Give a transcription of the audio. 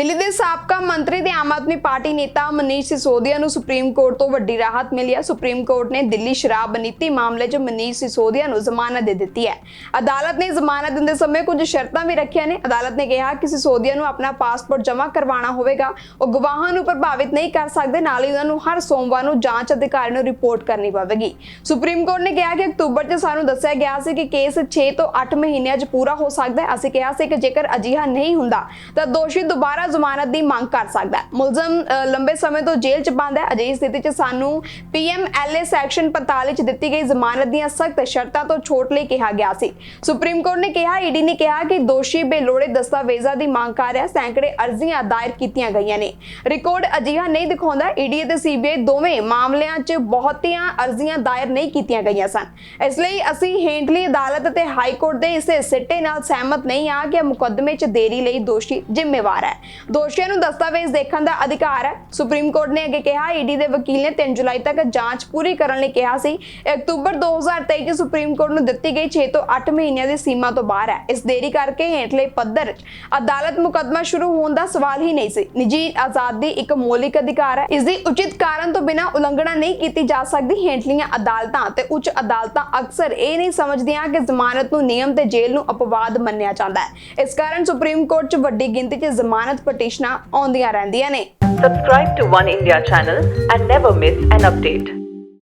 ਦਿੱਲੀ ਦੇ ਸਾਬਕਾ ਮੰਤਰੀ ਤੇ ਆਮ ਆਦਮੀ ਪਾਰਟੀ ਨੇਤਾ ਮਨੀਸ਼ ਸਿਸੋਦੀਆ ਨੂੰ ਸੁਪਰੀਮ ਕੋਰਟ ਤੋਂ ਵੱਡੀ ਰਾਹਤ ਮਿਲੀ ਹੈ। ਸੁਪਰੀਮ ਕੋਰਟ ਨੇ ਦਿੱਲੀ ਸ਼ਰਾਬ ਨੀਤੀ ਮਾਮਲੇ 'ਚ ਮਨੀਸ਼ ਸਿਸੋਦੀਆ ਨੂੰ ਜ਼ਮਾਨਤ ਦੇ ਦਿੱਤੀ ਹੈ। ਅਦਾਲਤ ਨੇ ਜ਼ਮਾਨਤ ਦਿੰਦੇ ਸਮੇਂ ਕੁਝ ਸ਼ਰਤਾਂ ਵੀ ਰੱਖੀਆਂ ਨੇ। ਅਦਾਲਤ ਨੇ ਕਿਹਾ ਕਿ ਸਿਸੋਦੀਆ ਨੂੰ ਆਪਣਾ ਪਾਸਪੋਰਟ ਜਮ੍ਹਾਂ ਕਰਵਾਉਣਾ ਹੋਵੇਗਾ। ਉਹ ਗਵਾਹਾਂ ਨੂੰ ਪ੍ਰਭਾਵਿਤ ਨਹੀਂ ਕਰ ਸਕਦੇ। ਨਾਲ ਹੀ ਉਹਨਾਂ ਨੂੰ ਹਰ ਸੋਮਵਾਰ ਨੂੰ ਜਾਂਚ ਅਧਿਕਾਰੀ ਨੂੰ ਰਿਪੋਰਟ ਕਰਨੀ ਪਵੇਗੀ। ਸੁਪਰੀਮ ਕੋਰਟ ਨੇ ਕਿਹਾ ਕਿ ਅਕਤੂਬਰ 'ਚ ਸਾਨੂੰ ਦੱਸਿਆ ਗਿਆ ਸੀ ਕਿ ਕੇਸ 6 ਤੋਂ 8 ਮਹੀਨਿਆਂ 'ਚ ਪੂਰਾ ਹੋ ਸਕਦਾ ਹੈ। ਅਸੀਂ ਕਿਹਾ ਸੀ ਕਿ ਜੇਕਰ ਅਜਿਹਾ ਨਹੀਂ ਹੁੰਦਾ ਤਾਂ ਦੋਸ਼ੀ ਦੁਬਾਰਾ ਜ਼ਮਾਨਤ ਦੀ ਮੰਗ ਕਰ ਸਕਦਾ ਹੈ। ਮੁਲਜ਼ਮ ਲੰਬੇ ਸਮੇਂ ਤੋਂ ਜੇਲ੍ਹ 'ਚ ਬੰਦ ਹੈ। ਅਜਿਹੀ ਸਥਿਤੀ 'ਚ ਸਾਨੂੰ ਪੀਐਮਐਲਏ ਸੈਕਸ਼ਨ 45 'ਚ ਦਿੱਤੀ ਗਈ ਜ਼ਮਾਨਤ ਦੀਆਂ ਸਖਤ ਸ਼ਰਤਾਂ ਤੋਂ ਛੋਟ ਲਈ ਕਿਹਾ ਗਿਆ ਸੀ। ਸੁਪਰੀਮ ਕੋਰਟ ਨੇ ਕਿਹਾ, ਈਡੀ ਨੇ ਕਿਹਾ ਕਿ ਦੋਸ਼ੀ ਬੇਲੋੜੇ ਦਸਤਾਵੇਜ਼ਾਂ ਦੀ ਮੰਗ ਕਰ ਰਿਹਾ ਸੈਂਕੜੇ ਅਰਜ਼ੀਆਂ ਦਾਇਰ ਕੀਤੀਆਂ ਗਈਆਂ ਨੇ। ਰਿਕਾਰਡ ਅਜਿਹਾ ਨਹੀਂ ਦਿਖਾਉਂਦਾ, ਈਡੀ ਅਤੇ ਸੀਬੀਆਈ ਦੋਵੇਂ ਮਾਮਲਿਆਂ 'ਚ ਬਹੁਤੀਆਂ ਅਰਜ਼ੀਆਂ ਦਾਇਰ ਨਹੀਂ ਕੀਤੀਆਂ ਗਈਆਂ ਸਨ। ਇਸ ਲਈ ਅਸੀਂ ਹੇਂਡਲੀ ਅਦਾਲਤ ਅਤੇ ਹਾਈ ਕੋਰਟ ਦੇ ਇਸੇ ਸਿੱਟੇ ਨਾਲ ਸਹਿਮਤ ਨਹੀਂ ਆ ਕਿ ਮੁਕੱਦਮੇ 'ਚ ਦੇਰੀ ਲਈ ਦੋਸ਼ੀ ਜ਼ਿੰਮੇਵਾਰ ਹੈ। ਦੋਸ਼ੀਆਂ ਨੂੰ ਦਸਤਾਵੇਜ਼ ਦੇਖਣ ਦਾ ਅਧਿਕਾਰ ਹੈ। ਸੁਪਰੀਮ ਕੋਰਟ ਨੇ ਅੱਗੇ ਕਿਹਾ, ਈਡੀ ਦੇ ਵਕੀਲ ਨੇ 3 ਜੁਲਾਈ ਤੱਕ ਜਾਂਚ ਪੂਰੀ ਕਰਨ ਲਈ ਕਿਹਾ ਸੀ। ਅਕਤੂਬਰ 2023 ਚ ਸੁਪਰੀਮ ਕੋਰਟ ਨੂੰ ਦਿੱਤੀ ਗਈ 6 ਤੋਂ 8 ਮਹੀਨਿਆਂ ਦੀ ਸੀਮਾ ਤੋਂ ਬਾਹਰ ਹੈ। ਇਸ ਦੇਰੀ ਕਰਕੇ ਹੇਠਲੇ ਪੱਧਰ ਅਦਾਲਤ ਮੁਕੱਦਮਾ ਸ਼ੁਰੂ ਹੋਣ ਦਾ ਸਵਾਲ ਹੀ ਨਹੀਂ ਸੀ। ਨਿੱਜੀ ਆਜ਼ਾਦੀ ਇੱਕ ਮੌਲਿਕ ਅਧਿਕਾਰ ਹੈ। ਇਸ ਦੀ ਉਚਿਤ ਕਾਰਨ ਤੋਂ ਬਿਨਾਂ ਉਲੰਘਣਾ ਨਹੀਂ ਕੀਤੀ ਜਾ ਸਕਦੀ। ਹੇਠਲੀਆਂ ਅਦਾਲਤਾਂ ਤੇ ਉੱਚ ਅਦਾਲਤਾਂ ਅਕਸਰ ਇਹ ਨਹੀਂ ਸਮਝਦੀਆਂ ਕਿ ਜ਼ਮਾਨਤ ਨੂੰ ਨਿਯਮ ਤੇ ਜੇਲ੍ਹ ਨੂੰ ਅਪਵਾਦ ਮੰਨਿਆ ਜਾਂਦਾ ਹੈ। ਇਸ ਕਾਰਨ ਸੁਪਰੀਮ ਕੋਰਟ 'ਚ ਵੱਡੀ ਗਿਣਤੀ 'ਚ ਜ਼ਮਾਨਤ on the Arandiane. Subscribe to One India channel and never miss an update.